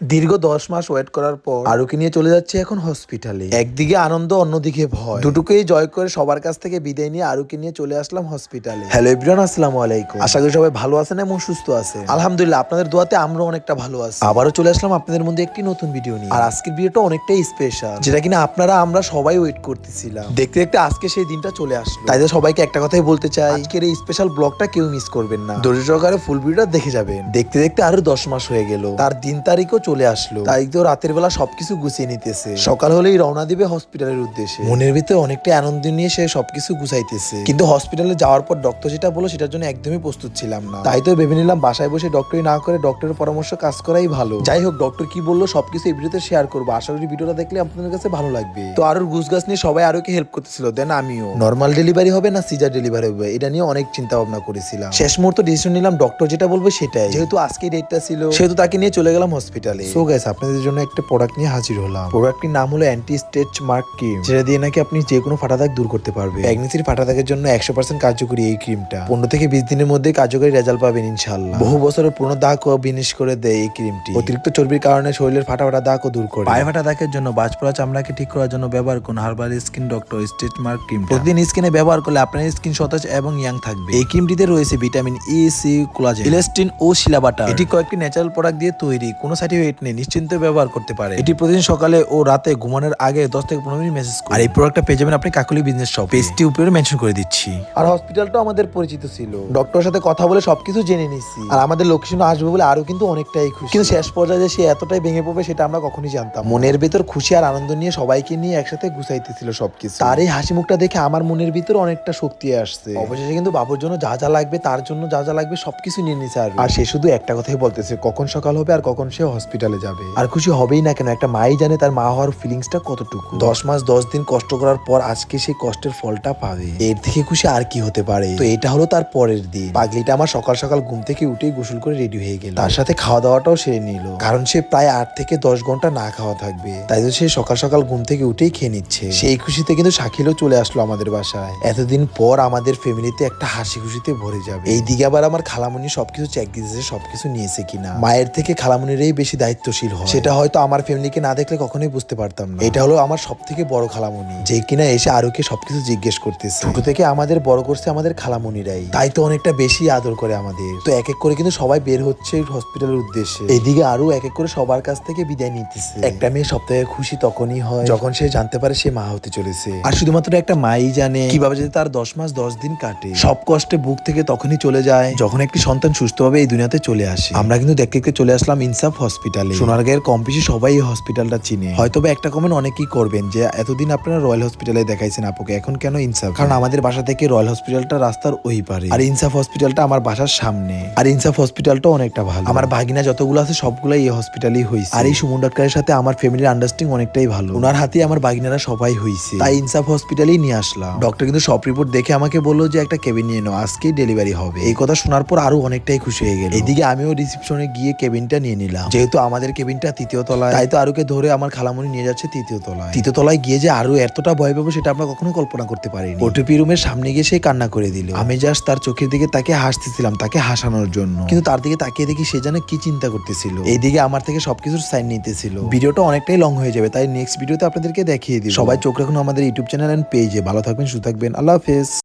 দীর্ঘ দশ মাস ওয়েট করার পর আরুকে নিয়ে চলে যাচ্ছে এখন হসপিটালে। একদিকে আনন্দ, অন্যদিকে ভয়। দুটুকুই জয় করে সবার কাছ থেকে বিদায় নিয়ে আরুকে নিয়ে চলে আসলাম হসপিটালে। হ্যালো এভরিওয়ান, আসসালামু আলাইকুম। আশা করি সবাই ভালো আছেন এবং সুস্থ আছেন। আলহামদুলিল্লাহ, আপনাদের দোয়াতে আমরা অনেকটা ভালো আছি। আবারও চলে আসলাম আপনাদের মধ্যে একটি নতুন ভিডিও নিয়ে। আর আজকের ভিডিওটা অনেকটাই স্পেশাল যেটা কিনা আপনারা, আমরা সবাই ওয়েট করতেছিলাম। দেখতে দেখতে আজকে সেই দিনটা চলে আসলো। তাই সবাইকে একটা কথাই বলতে চাই, আজকের এই স্পেশাল ব্লগটা কেউ মিস করবেন না। ধৈর্য সহকারে ফুল ভিডিওটা দেখে যাবেন। দেখতে দেখতে আরও দশ মাস হয়ে গেল। তার দিন তারিখও চলে আসলো। তাই তো রাতের বেলা সবকিছু গুছিয়ে নিতেছে। সকাল হলেই রওনা দিবে হসপিটালের উদ্দেশ্যে। মনের ভিতরে অনেকটা আনন্দ নিয়ে সে সবকিছু গুছাইতেছে। কিন্তু হসপিটালে যাওয়ার পর ডক্টর যেটা বলো সেটার জন্য একদমই প্রস্তুত ছিলাম না। তাই তো ভেবে নিলাম বাসায় বসে ডক্টরি না করে ডক্টরের পরামর্শ কাজ করাই ভালো। যাই হোক ডক্টর কি বলল সবকিছু এই ভিডিওতে শেয়ার করব। আশা করি ভিডিওটা দেখলে আপনাদের কাছে ভালো লাগবে। তো আরও গুছ গাছ নিয়ে সবাই আরও কি হেল্প করতেছিল দেন আমিও। নর্মাল ডেলিভারি হবে না সিজার ডেলিভারি হবে? এটা নিয়ে অনেক চিন্তা ভাবনা করেছিলাম। শেষ মুহূর্তে ডিসিশন নিলাম ডক্টর যেটা বলবে সেটাই। যেহেতু আজকে ডেটটা ছিল সেহেতু তাকে নিয়ে চলে গেলাম হসপিটালে সো গাইস আপনাদের জন্য একটা প্রোডাক্ট নিয়ে হাজির হলাম। প্রোডাক্টটির নাম হলো অ্যান্টি স্টেচ মার্ক ক্রিম যেটা দিয়ে নাকি আপনি যে কোনো ফাটা দাগ দূর করতে পারবেন। প্রেগনেন্সির ফাটা দাগের জন্য একশো পার্সেন্ট কার্যকরী এই ক্রিমটা পনেরো থেকে বিশ দিনের মধ্যে কার্যকরী রেজাল্ট পাবেন ইনশাল্লাহ বহু বছরের পুরনো দাগ ও বিনিশ করে দেয় এই ক্রিমটি অতিরিক্ত চর্বির কারণে শরীরের ফাটা ফাটা দাগও দূর করে। পায়ে ফাটা দাগের জন্য বাজ পড়া চামড়াকে ঠিক করার জন্য ব্যবহার করুন herbal skin doctor stretch mark cream প্রতিদিন স্কিনে ব্যবহার করলে আপনার স্কিন সতেজ এবং ইয়াং থাকবে। এই ক্রিমটিতে রয়েছে vitamin E C collagen elastin ও শিলা বাটার। এটি কয়েকটি ন্যাচারাল প্রোডাক্ট দিয়ে তৈরি। কোনো সাইড এফেক্ট নেই নিশ্চিন্তে ব্যবহার করতে পারে। এটি প্রতিদিন সকালে ও রাতে ঘুমানোর আগে দশ থেকে পনেরো মিনিট মেসেজ আর এই প্রোডাক্টটা পেয়ে যাবেন আপনি কাকুলি বিজনেস শপ পেজটি উপরে মেনশন করে দিচ্ছি। আর হসপিটালটা আমাদের পরিচিত ছিল। ডক্টরের সাথে কথা বলে সবকিছু জেনে নিচ্ছি আর আমাদের লোকেশন আসবে বলে আরও কিন্তু অনেকটাই খুশি। কিন্তু শেষ পর্যায়ে সে এতটাই ভেঙে পড়বে সেটা আমরা কখনোই জানতাম মনের ভেতর খুশি আর আনন্দ নিয়ে সবাইকে নিয়ে একসাথে গুছাইতেছিল সবকিছু। তার এই হাসি মুখটা দেখে আমার মনের ভিতর অনেকটা শক্তি আসছে। অবশেষে কিন্তু বাবুর জন্য যা যা লাগবে তার জন্য যা যা লাগবে সবকিছু নিয়ে নিছে আর। সে শুধু একটা কথাই বলতেছে, কখন সকাল হবে আর কখন সে হসপিটালে যাবে। আর খুশি হবেই না কেন? একটা মাই জানে তার মা হওয়ার ফিলিংসটা কতটুকু। দশ মাস দশ দিন কষ্ট করার পর আজকে সেই কষ্টের ফলটা পাবে। এর থেকে খুশি আর কি হতে পারে? তো এটা হলো তার পরের দিন। পাগলিটা আমার সকাল সকাল ঘুম থেকে উঠেই গোসল করে রেডি হয়ে গেল। তার সাথে খাওয়া দাওয়াটাও সেরে নিল। কারণ সে প্রায় আট থেকে দশ ঘণ্টা না খাওয়া থাকবে। তাই তো সে সকাল সকাল ঘুম থেকে উঠেই খেয়ে নিচ্ছে। সেই খুশিতে কিন্তু শাকিলও চলে আসলো আমাদের বাসায়। এতদিন পর আমাদের ফ্যামিলিতে একটা হাসি খুশিতে ভরে যাবে। এইদিকে আবার আমার খালামণি সবকিছু চেক দিয়েছে সবকিছু নিয়েছে কিনা। মায়ের থেকে খালামণিরই বেশি দায়িত্বশীল হয়। সেটা হয়তো আমার ফ্যামিলিকে না দেখলে কখনোই বুঝতে পারতাম না। এটা হলো আমার সব থেকে বড় খালামণি যে কিনা এসে আরোকে সবকিছু জিজ্ঞেস করতেছে। ছোট থেকে আমাদের বড় করছে আমাদের খালামণিরাই তাই তো অনেকটা বেশি আদর করে আমাদের। তো এক এক করে কিন্তু সবাই বের হচ্ছে হসপিটালের উদ্দেশ্যে। এদিকে আরও এক এক করে সবার কাছ থেকে বিদায় নিতেছে। একটা মেয়ে সপ্তাহে খুশি তখনই হয় যখন সে জানতে পারে সে মা হতে চলেছে। আর শুধুমাত্র একটা মাই জানে কীভাবে যদি তার দশ মাস দশ দিন কাটে। সব কষ্টে বুক থেকে তখনই চলে যায়। যখন একটি সন্তান সুস্থভাবে এই দুনিয়াতে চলে আসে। আমরা কিন্তু দেখতে দেখতে চলে আসলাম ইনসাফ হসপিটালে সোনারগাঁয়ের কম বেশি সবাই এই হসপিটালটা চিনে। হয়তো বা একটা কমেন্ট অনেকেই করবেন যে এতদিন আপনারা রয়্যাল হসপিটালে দেখাইছেন আপুকে এখন কেন ইনসাফ? কারণ আমাদের বাসা থেকে রয়্যাল হসপিটালটা রাস্তার ওই পারে। আর ইনসাফ হসপিটালটা আমার বাসার সামনে। আর ইনসাফ হসপিটালটা অনেকটা ভালো। আমার ভাগিনা যতগুলো আছে সবগুলাই এই হসপিটালেই হয়েছে আর এই সুমন ডাক্তারের সাথে আমার ফ্যামিলির আন্ডারস্ট্যান্ডিং অনেকটাই ভালো। ওনার হাতে আমার বাগিনারা সবাই হয়েছে তাই ইনসাফ হসপিটালেই নিয়ে আসলাম। ডক্টর কিন্তু সব রিপোর্ট দেখে আমাকে বলল যে একটা কেবিন নিয়ে নাও আজকেই ডেলিভারি হবে। এই কথা শোনার পর আরও অনেকটাই খুশি হয়ে গেল। এদিকে আমিও রিসেপশনে গিয়ে কেবিনটা নিয়ে নিলাম। যেহেতু আমাদের কেবিনটা তৃতীয় তলায়। তাই তো আরুকে ধরে আমার খালামুনি নিয়ে যাচ্ছে তৃতীয় তলায়। তৃতীয় তলায় গিয়ে যে আরও এতটা ভয় পাবো সেটা আমরা কখনো কল্পনা করতে পারিনি। ওটিপি রুমের সামনে গিয়ে সে কান্না করে দিল। আমি জাস্ট তার চোখের দিকে তাকে হাসতেছিলাম তাকে হাসানোর জন্য। কিন্তু তার দিকে তাকিয়ে দেখি সে যেন কি চিন্তা করতেছিল। এইদিকে আমার থেকে সবকিছুর সাইন নিতেছিল। ভিডিওটা অনেকটাই লং হয়ে যাবে, তাই নেক্সট ভিডিওতে আপনাদেরকে দেখিয়ে দিই সবাই চোখ রাখুন আমাদের ইউটিউব চ্যানেল এন্ড পেজে ভালো থাকবেন, সুস্থ থাকবেন। আল্লাহ হাফেজ।